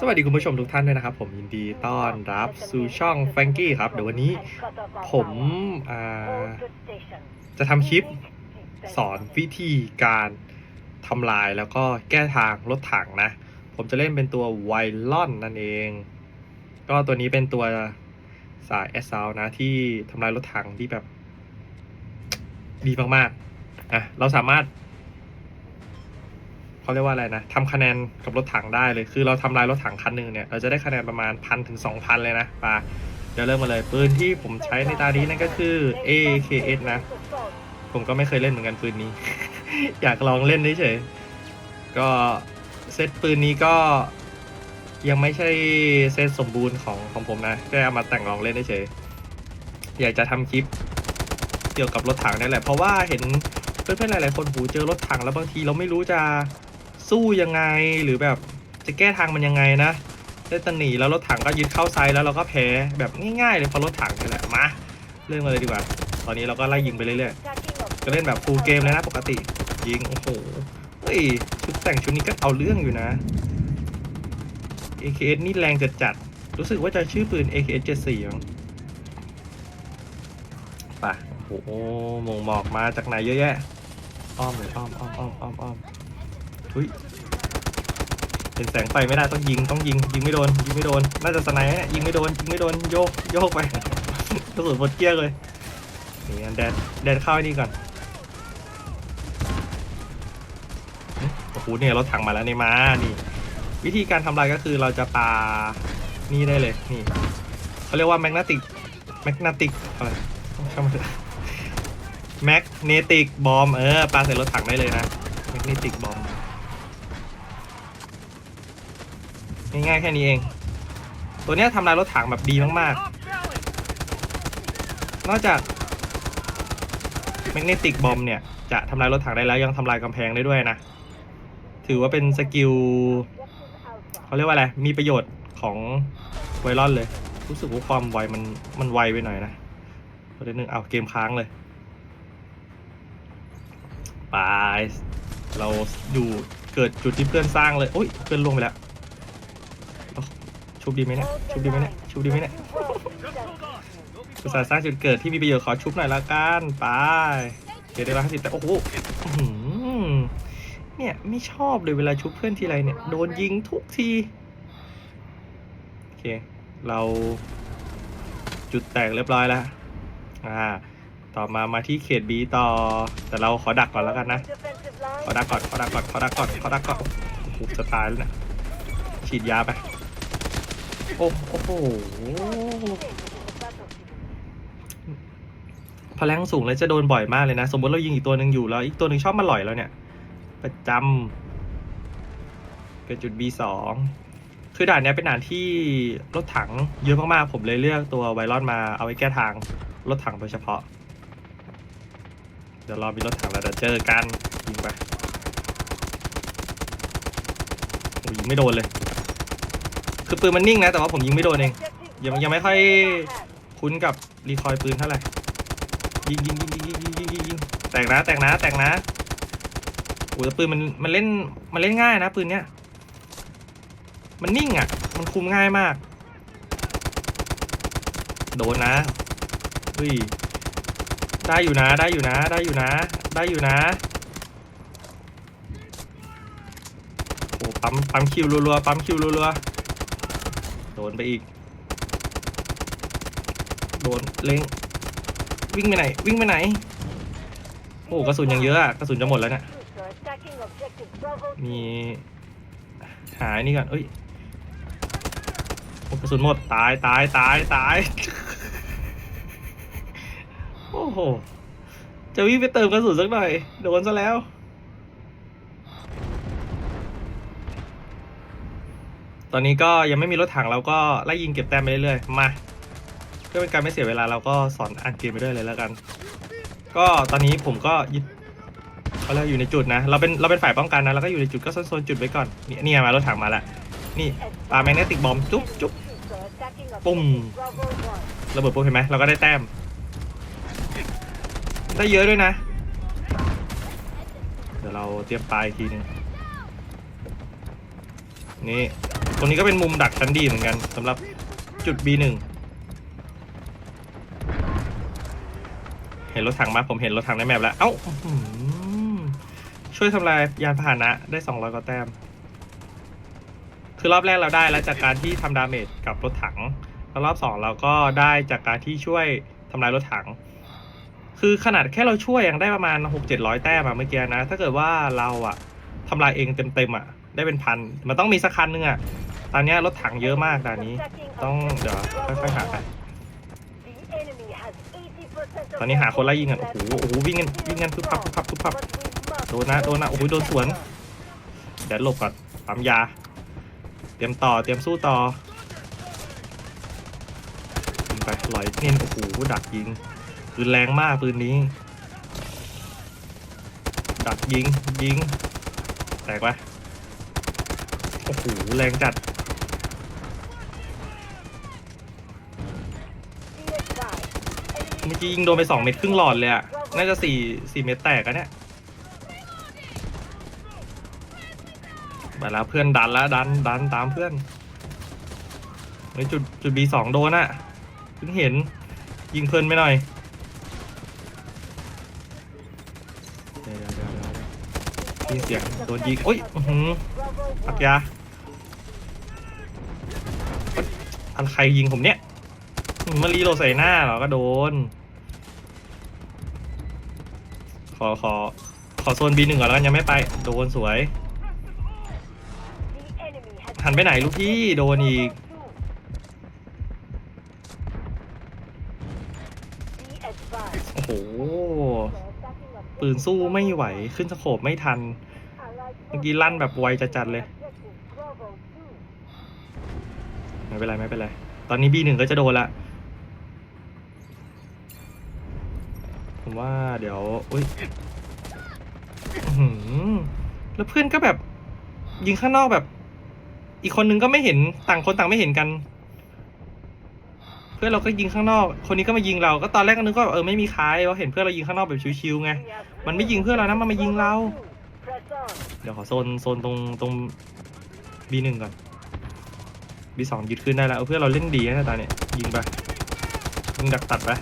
สวัสดีคุณผู้ชมทุกท่านด้วยนะครับ ผมยินดีต้อนรับสู่ช่องแฟรงกี้ครับ เดี๋ยววันนี้ผมจะทำคลิปสอนวิธีการทำลายแล้วก็แก้ทางรถถังนะ ผมจะเล่นเป็นตัวไวลอนนั่นเอง ก็ตัวนี้เป็นตัวสายแอสซาวนะที่ทำลายรถถังที่แบบดีมากๆอะเราสามารถ เขาเรียกว่าอะไรนะทำคะแนนกับรถถังได้เลย คือเราทำลายรถถังคันหนึ่งเนี่ย เราจะได้คะแนนประมาณพันถึงสองพันเลยนะปาเดี๋ยวเริ่มมาเลยปืนที่ผมใช้ในตานี้นั่นก็คือ AKS นะ ผมก็ไม่เคยเล่นเหมือนกันปืนนี้ อยากลองเล่นเฉยๆก็เซตปืนนี้ก็ยังไม่ใช่เซตสมบูรณ์ของของผมนะแค่เอามาแต่งลองเล่นเฉยๆอยากจะทำคลิปเกี่ยวกับรถถังนี่แหละ เพราะว่าเห็นเพื่อนๆหลายๆคนหูเจอรถถังแล้วบางทีเราไม่รู้จะ สู้ยังไงหรือแบบจะแก้ทางมันยังไงนะได้แตหนีแล้วรถถังก็ยึดเข้าไซส์แล้วเราก็แพ้แบบง่ายๆเลยเพราะรถถังนี่แหละมาเริ่มกันเลยดีกว่า ตอนนี้เราก็ไล่ยิงไปเรื่อยๆก็เล่นแบบฟูลเกมเลยนะปกติยิงโอ้โหเฮ้ยชุดแต่งชุดนี้ก็เอาเรื่องอยู่นะ AKS นี่แรงจัดจัดรู้สึกว่าจะชื่อปืน AKS 74มั้งไปโอ้โหมงหมอกมาจากไหนเยอะแยะอ้อมเลยอ้อมอ้อมอ้อมอ้อมอ้อม เฮ้ยเป็นแสงไฟไม่ได้ต้องยิงต้องยิงยิงไม่โดนยิงไม่โดนน่าจะสไนด์เนี่ยยิงไม่โดนยิงไม่โดนโยกโยกไปกระสุนหมดเกี้ยงเลยนี่แดนแดนเข้าไอ้นี่ก่อนโอ้โหเนี่ยรถถังมาแล้วนี่มานี่วิธีการทำลายก็คือเราจะปานี่ได้เลยนี่เขาเรียกว่าแมกนาติกแมกนาติกอะไรต้องช่างมันเถอะแมกเนติกบอมเออปาใส่รถถังได้เลยนะแมกเนติกบอม ง่ายๆแค่นี้เอง ตัวเนี้ยทำลายรถถังแบบดีมากๆ นอกจากแมกเนติกบอมเนี่ยจะทำลายรถถังได้แล้วยังทำลายกำแพงได้ด้วยนะ ถือว่าเป็นสกิลเขาเรียกว่าอะไร มีประโยชน์ของไวรอนเลย รู้สึกว่าความไวมันมันไวไปหน่อยนะประเด็นหนึ่งเอาเกมค้างเลยไปเราอยู่เกิดจุดที่เพื่อนสร้างเลยโอ้ยเพื่อนลงไปแล้ว ชุบดีไหมเนี่ยชุบดีไหมเนี่ยชุบดีไหมเนี่ยอุตสาห์สร้างจุดเกิดที่มีประโยชน์ขอชุบหน่อยละกันไปเกิดได้ร้อยห้าสิบแต่โอ้โหเนี่ยไม่ชอบเลยเวลาชุบเพื่อนทีไรเนี่ยโดนยิงทุกทีโอเคเราจุดแตกเรียบร้อยแล้วอ่าต่อมามาที่เขตบีต่อ แต่เราขอดักก่อนแล้วกันนะ ขอดักก่อนขอดักก่อนขอดักก่อนขอดักก่อนโอ้โหจะตายแล้วเนะฉีดยาไป โอ้โอ้โหพลังสูงแล้วจะโดนบ่อยมากเลยนะ สมมติเรายิงอีกตัวหนึ่งอยู่แล้วอีกตัวหนึ่งชอบมาหล่อยแล้วเนี่ย ประจำเป็นจุด B2 คือด่านเนี้ยเป็นด่านที่รถถังเยอะมากๆ ผมเลยเลือกตัวไวรอนมาเอาไว้แก้ทางรถถังโดยเฉพาะ เดี๋ยวรอมีรถถังแล้วเดี๋ยวเจอกันยิงไปโอ้ยยิงไม่โดนเลย คือปืนมันนิ่งนะ แต่ว่าผมยิงไม่โดนเอง ยังยังไม่ค่อยคุ้นกับรีคอยปืนเท่าไหร่ ยิงยิงยิงยิงยิงยิงยิงยิงแตกนะ แตกนะ แตกนะโอ้แต่ปืนมันมันเล่นมันเล่นง่ายนะปืนเนี้ย มันนิ่งอะ มันคุมง่ายมาก โดนนะเฮ้ยได้อยู่นะ ได้อยู่นะ ได้อยู่นะ ได้อยู่นะโอ้ปั๊มปั๊มคิวรัวๆปั๊มคิวรัวๆ โดนไปอีก โดนเล็งวิ่งไปไหน วิ่งไปไหน โอ้กระสุนยังเยอะอะกระสุนจะหมดแล้วเนี่ยมีหายนี่ก่อนเอ้ยกระสุนหมดตายตายตายตายโอ้โหจะวิ่งไปเติมกระสุนสักหน่อย โดนซะแล้ว ตอนนี้ก็ยังไม่มีรถถังเราก็ไล่ยิงเก็บแต้มไปเรื่อยๆมาเพื่อเป็นการไม่เสียเวลาเราก็สอนอ่านเกมไปด้วยเลยแล้วกัน ก็ตอนนี้ผมก็ยึดเขาเรียกอยู่ในจุดนะ เราเป็นเราเป็นฝ่ายป้องกันนะเราก็อยู่ในจุดก็โซนจุดไว้ก่อนนี่นี่มารถถังมาล้วนี่ปาแมกเนติกบอมจุ๊บจุ๊บปุ้มระเบิดปุ๊บเห็นไหมเราก็ได้แต้ม ได้เยอะด้วยนะ เดี๋ยวเราเตรียมปลายทีนึงนี่ รงนี้ก็เป็นมุมดักชั้นดีเหมือนกันสำหรับจุด B1 เห็นรถถังมาผมเห็นรถถังในแมปแล้ว เอ้าอื้อหือช่วยทำลายยานพาหนะได้ 200กว่าแต้ม คือรอบแรกเราได้แล้วจากการที่ทำดาเมจกับรถถัง แล้วรอบสองเราก็ได้จากการที่ช่วยทำลายรถถัง คือขนาดแค่เราช่วยยังได้ประมาณ 6 7 0 0 แต้มอะเมื่อกี้นะ ถ้าเกิดว่าเราอะทำลายเองเต็มๆอะได้เป็นพัน มันต้องมีสักคันนึงอะ อนเนี้ยรถถังเยอะมากด่านนี้ ต้องเดี๋ยวค่อยๆหาไปตอนนี้หาคนไล่ยิงกันโอ้โหโอ้โหวิ่งกันวิ่งกันพึบพับพึบพับพึบพับโดนนะโดนนะโอ้โหโดนสวนเดี๋ยวหลบก่อนปั๊มยา เตรียมต่อเตรียมสู้ต่อไปลอยเน้นโอ้โหดักยิงปืนแรงมากปืนนี้ ดักยิงยิงแตกไปโอ้โหแรงจัด เมื่อกี้ยิงโดนไปสองเม็ดครึ่งหลอดเลยอะน่าจะสี่สี่เม็ดแตกอะเนี่ยมาแล้วเพื่อนดันแล้วดันดันตามเพื่อนในจุดจุดบีสองโดนอะเพิ่งเห็นยิงเพลินไปหน่อยเดี๋ยวเดี๋ยวเดี๋ยวเดี๋ยวยินเสียงโดนยิงโอ้ยอื้อหือปักยาเอ้ยอันใครยิงผมเนี่ย มารีโหลดใส่หน้าเหรอก็โดน ขอขอ ขอโซน B หนึ่งก่อนแล้วกันยังไม่ไป โดนสวย หันไปไหนลูกพี่โดนอีก โอ้โห ปืนสู้ไม่ไหวขึ้นสโคบไม่ทัน เมื่อกี้ลั่นแบบไวจัดๆเลย ไม่เป็นไร ไม่เป็นไร ตอนนี้ B หนึ่งก็จะโดนละ ผมว่าเดี๋ยวอุ้ยแล้วเพื่อนก็แบบ ยิงข้างนอกแบบ อีกคนนึงก็ไม่เห็นต่างคนต่างไม่เห็นกัน เพื่อนเราก็ยิงข้างนอก คนนี้ก็มายิงเรา ก็ตอนแรกก็นึกว่าเออไม่มีใครเพราะเห็นเพื่อนเรายิงข้างนอกแบบชิวๆไงมันไม่ยิงเพื่อนเรานะมันมายิงเรา เดี๋ยวขอโซนโซนตรงตรง B หนึ่งก่อน B สองยึดขึ้นได้แล้วเพื่อนเราเล่นดีนะตอนเนี้ยยิงไปยิงดักตัดไปเอ๊ะ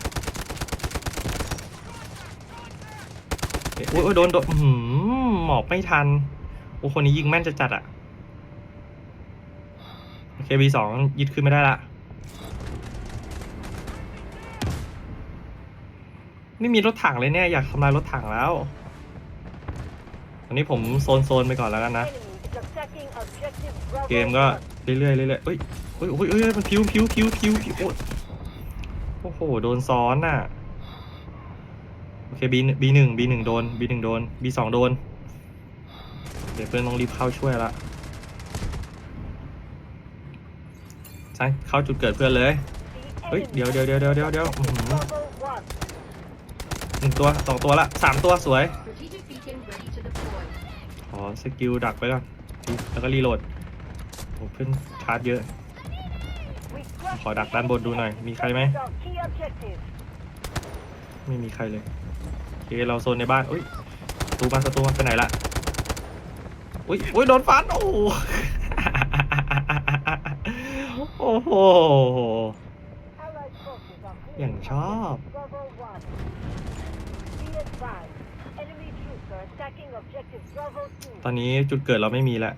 โอ้ยโดนโดนหือหมอบไม่ทัน โอ้คนนี้ยิงแม่นจะจัดอะโอเค B สองยึดขึ้นไม่ได้ละ ไม่มีรถถังเลยเนี่ย อยากทำลายรถถังแล้วอันนี้ผมโซนโซนไปก่อนแล้วกันนะ เกมก็เรื่อยๆเรื่อยๆเอ้ยเอ้ยเอ้ยเอ้ยมันพิวพิวพิวพิวพิวโอ้ยโอ้โห โดนซ้อนน่ะ โอเค B บีหนึ่ง B หนึ่งโดน B หนึ่งโดน B สองโดน เดี๋ยวเพื่อนต้องรีบเข้าช่วยละใช่เข้าจุดเกิดเพื่อนเลย เฮ้ย เดี๋ยวเดี๋ยวเดี๋ยวเดี๋ยวเดี๋ยวเดี๋ยวหนึ่งตัวสองตัวละสามตัวสวยขอสกิลดักไปก่อนแล้วก็รีโหลดโอ้เพื่อนชาร์จเยอะ ขอดักด้านบนดูหน่อย มีใครไหม ไม่มีใครเลย โอเคเราโซนในบ้านอุ้ยประตูมาประตูมาไปไหนละอุ้ยอุ้ยโดนฟันโอ้โหโอ้โหอย่างชอบตอนนี้จุดเกิดเราไม่มีแล้ว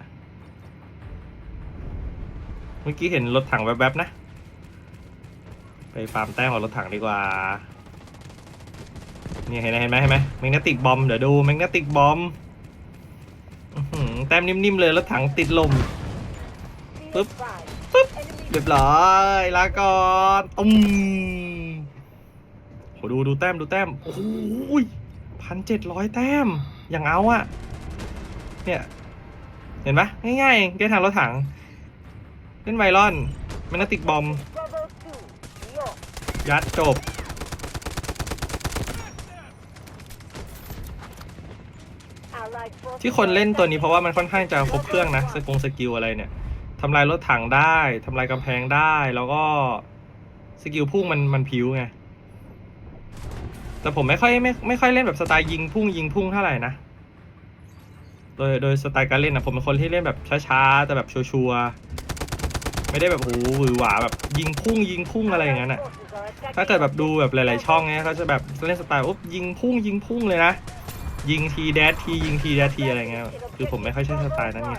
เมื่อกี้เห็นรถถังแวบๆนะ ไปฟาร์มแต้มกับรถถังดีกว่า นี่เห็นไหมเห็นไหมเห็นไหมแมกเนติกบอมเดี๋ยวดูแมกเนติกบอมแต้มนิ่มๆเลยรถถังติดลมปึ๊บปึ๊บเรียบร้อยลาก่อนตุ้มโหดูดูแต้มดูแต้มโอ้โหพันเจ็ดร้อยแต้มอย่างเอาอะเนี่ยเห็นปะง่ายๆเองแก้ทางรถถัง เล่นไวรอนแมกเนติกบอมยัดจบ ที่คนเล่นตัวนี้เพราะว่ามันค่อนข้างจะครบเครื่องนะสกงสกิลอะไรเนี่ยทำลายรถถังได้ทำลายกำแพงได้แล้วก็สกิลพุ่งมันมันผิวไงแต่ผมไม่ค่อยไม่ไม่ค่อยเล่นแบบสไตล์ยิงพุ่งยิงพุ่งเท่าไหร่นะโดยโดยสไตล์การเล่นนะผมเป็นคนที่เล่นแบบช้าๆแต่แบบชัวร์ๆไม่ได้แบบโอ้โหหวือหวาแบบยิงพุ่งยิงพุ่งอะไรอย่างนั้นอะถ้าเกิดแบบดูแบบหลาย ๆ ช่องเนี้ยเขาจะแบบเล่นสไตล์อุ๊บยิงพุ่งยิงพุ่งเลยนะ ยิงทีแดดทียิงทีแดดทีอะไรเงี้ยคือผมไม่ค่อยใช่สไตล์นั้นไง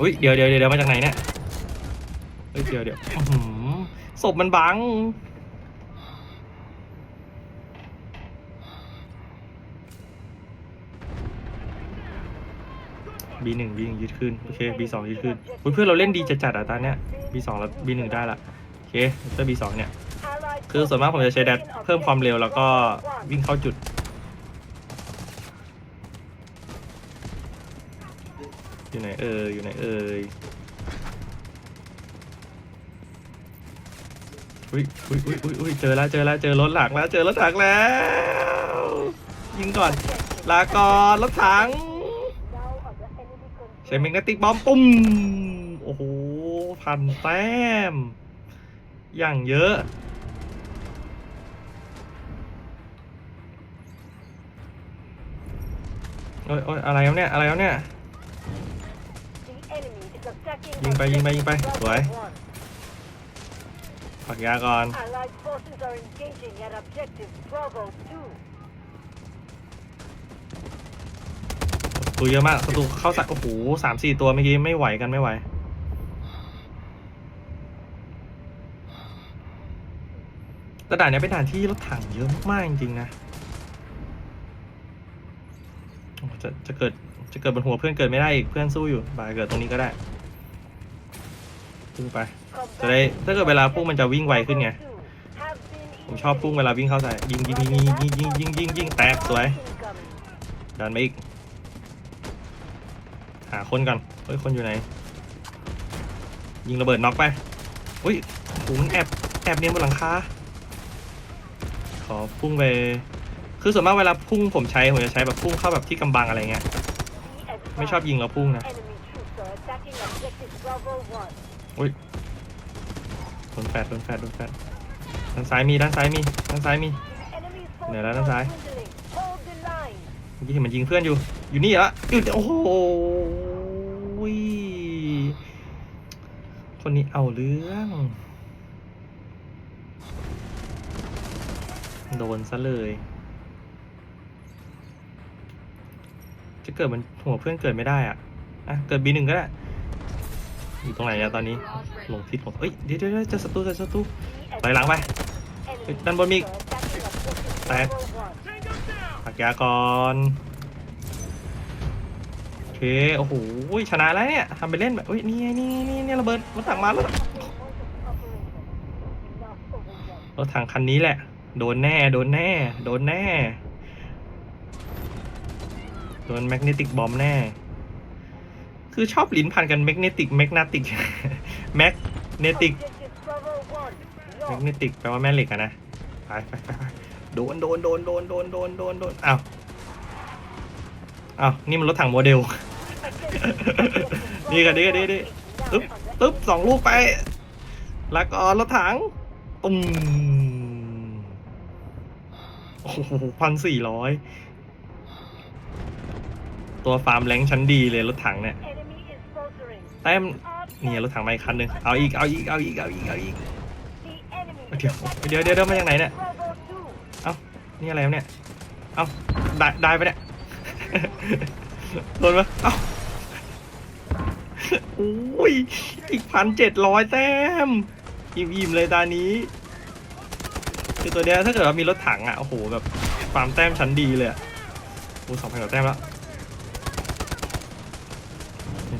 อุ้ยเดี๋ยวเดี๋ยวเดี๋ยวมาจากไหนเนี่ยเฮ้ยเดี๋ยวเดี๋ยวหือศพมันบัง B หนึ่ง B หนึ่งยึดขึ้นโอเค B สองยึดขึ้นเพื่อนเราเล่นดีจัดๆอะตอนเนี้ย B สองแล้ว B หนึ่งได้ละโอเคเตอร์ B สองเนี่ย คือส่วนมากผมจะใช้แดดเพิ่มความเร็วแล้วก็วิ่งเข้าจุด อยู่ไหนเอ่ยอยู่ไหนเอ่ยอุ้ยอุ้ยอุ้ยอุ้ยอุ้ยเจอแล้วเจอแล้วเจอรถหลักแล้วเจอรถถังแล้ว ยิงก่อน ลาก่อนรถถัง ใช้เมกเนติกบอมปุ้มโอ้โหพันแต้มอย่างเยอะ โอ้ยโอ้ยอะไรครับเนี่ย อะไรครับเนี่ย ยิงไปยิงไปยิงไป สวยปักยาก่อนตัวเยอะมากศัตรูเข้าสักโอ้โหสามสี่ตัวเมื่อกี้ไม่ไหวกันไม่ไหวแต่ด่านเนี้ยเป็นด่านที่รถถังเยอะมากๆจริงๆนะโอ้ จะจะเกิดจะเกิดบนหัวเพื่อนเกิดไม่ได้อีกเพื่อนสู้อยู่บายเกิดตรงนี้ก็ได้พุ่งไปจะได้ถ้าเกิดเวลาพุ่งมันจะวิ่งไวขึ้นไงผมชอบพุ่งเวลาวิ่งเข้าใส่ยิงยิงยิงยิงยิงยิงยิงยิงแตกสวยดันไปอีก หาคนก่อนเฮ้ยคนอยู่ไหน ยิงระเบิดน็อกไปอุ้ยโหมันแอบแอบเนียนบนหลังคาขอพุ่งไป คือส่วนมากเวลาพุ่งผมใช้ผมจะใช้แบบพุ่งเข้าแบบที่กำบังอะไรเงี้ยไม่ชอบยิงแล้วพุ่งนะอุ้ยโดนแฟดโดนแฟดโดนแฟดด้านซ้ายมีด้านซ้ายมีด้านซ้ายมี Enemy Nè, forces đó, nó are sai. dwindling. Hold the line. เมื่อกี้เห็นมันยิงเพื่อนอยู่อยู่นี่เหรออยู่โอ้โหคนนี้เอาเรื่องโดนซะเลย จะเกิดมันหัวเพื่อนเกิดไม่ได้อะอะเกิดบีหนึ่งก็ได้อยู่ตรงไหนอะตอนนี้หลงทิศหลงเอ้ยเดี๋ยวเดี๋ยวเจะศัตรูเจะศัตรู The ถอยหลังไปด้านบนมีอีก are attacking objective Tè. Bravo 1. ผักยาก่อนโอเคโอ้โหชนะแล้วเนี่ยทำไปเล่นแบบอุ้ยนี่ไงนี่นี่นี่ระเบิดรถถังมาแล้วรถถังคันนี้แหละ โดนแน่โดนแน่ โดนแน่ โดนแมกเนติกบอมแน่ คือชอบลิ้นพันกันแมกเนติกแมกนาติกแมกเนติกแมกเนติกแปลว่าแม่เหล็กอะนะไปไปไปโดนโดนโดนโดนโดนโดนโดนโดนอ้าวอ้าวนี่มันรถถังโมเดลนี่กันนี่กันนี่นี่ตึ๊บตึ๊บสองลูกไปแล้วก็รถถังตุ้มโอ้โหพันสี่ร้อย ตัวฟาร์มแรงค์ชั้นดีเลยรถถังเนี่ย Enemy is faltering. แต้ม Up นี่รถถังมาอีกคันหนึ่งเอาอีกเอาอีกเอาอีกเอาอีกเอาอีก the enemy. เดี๋ยวเดี๋ยวเดี๋ยวเดี๋ยวมาจากไหนเนี่ย Bravo 2. เอ้านี่อะไรวะเนี่ยเอ้าได้ได้ไปะเนี่ยโดนปะเอ้าโอ้ยอีกพันเจ็ดร้อยแต้มอิ่มๆเลยตานี้คือตัวเนี้ยถ้าเกิดว่ามีรถถังอะโอ้โหแบบฟาร์มแต้มชั้นดีเลยอะโอ้สองพันกว่าแต้มแล้ว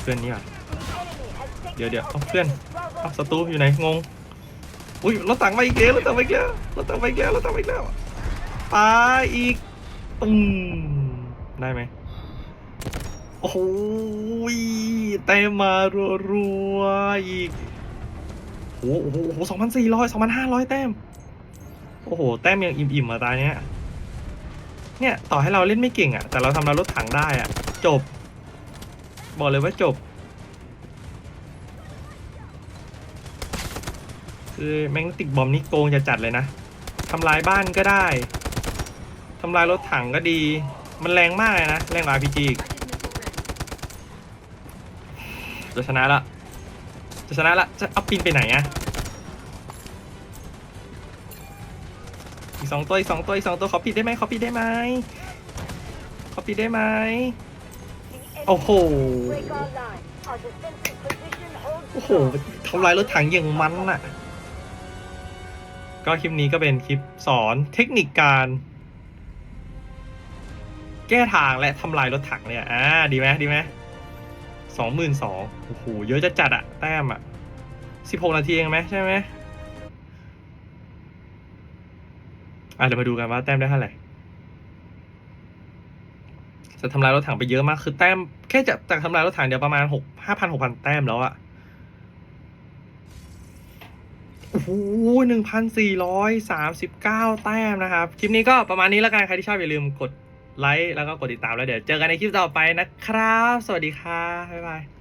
เพื่อนนี่ว่ะ The enemy has taken Dạ, dạ. Ông objective Khuyên. Bravo เอาศัตรูอยู่ไหนงงอุ้ยรถถังมาอีกแล้วรถถังมาอีกแล้วรถถังมาอีกแล้วรถถังมาอีกแล้วตายอีกตุ้มได้ไหมโอ้โหเต็มมารัวๆอีกโอ้โหโอ้โหสองพันสี่ร้อยสองพันห้าร้อยแต้มโอ้โห แต้มยังอิ่มๆมาตาเนี้ยเนี่ย ต่อให้เราเล่นไม่เก่งอะ แต่เราทำเรารถถังได้อะ จบ บอกเลยว่าจบ คือแม่งติกบอมนี่โกงจะจัดเลยนะทำลายบ้านก็ได้ทำลายรถถังก็ดี มันแรงมากเลยนะ แรงกว่า RPG อีกจะชนะละ จะชนะละ จะเอาปินไปไหนอะอีกสองตัวอีกสองตัวอีกสองตัวขอปิดได้ไหมขอปิดได้ไหมขอปิดได้ไหม โอ้โห โอ้โหทำลายรถถังอย่างมันน่ะ ก็คลิปนี้ก็เป็นคลิปสอนเทคนิคการ แก้ทางและทำลายรถถังเนี่ย อ่า ดีไหมดีไหมสองหมื่นสองโอ้โห เยอะจะจัดอะแต้มอะสิบหกนาทีเองไหมใช่ไหมอะเดี๋ยวมาดูกันว่าแต้มได้เท่าไหร่ะทำลายรถถังไปเยอะมากคือแต้มแค่จะจากทำลายรถถังเดียวประมาณหกห้าพันหกพันแต้มแล้วอะโอ้โหหนึ่งพันสี่ร้อยสามสิบเก้าแต้มนะครับ คลิปนี้ก็ประมาณนี้แล้วกันใครที่ชอบอย่าลืมกดไลค์แล้วก็กดติดตามแล้วเดี๋ยวเจอกันในคลิปต่อไปนะครับ สวัสดีค่ะบ๊ายบาย